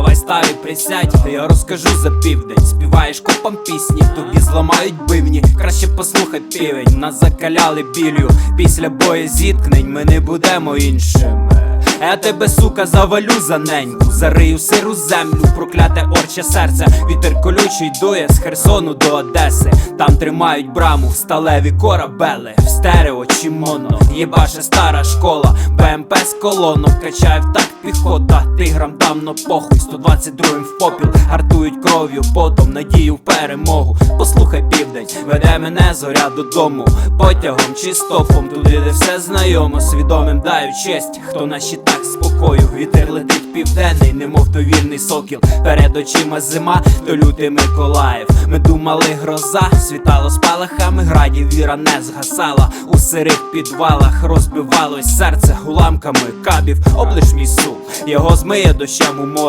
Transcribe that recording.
Давай старий присядь, я розкажу за південь. Співаєш копам пісні, тобі зламають бивні. Краще послухай півень, нас закаляли білью. Після боєзіткнень ми не будемо іншими. Я тебе, сука, завалю за неньку, зарию сиру землю, прокляте орче серце. Вітер колючий дує з Херсону до Одеси. Там тримають браму, сталеві корабели, в стерео чи моно. Єбаше стара школа, БМП з колоном, качає в так піхота. Тиграм давно похуй, 122-м в попіл, гартують кров'ю, потом надію в перемогу. Послухай південь, веде мене зоря додому, потягом чи стопом, туди, де все знайомо, свідомим даю честь, хто на щитах спокою, вітер південний, немов то вільний сокіл. Перед очима зима, то лютий Миколаїв. Ми думали гроза, світало спалахами градів, віра не згасала. У сирих підвалах розбивалось серце уламками кабів, облиш мій сум, його змиє дощем у море.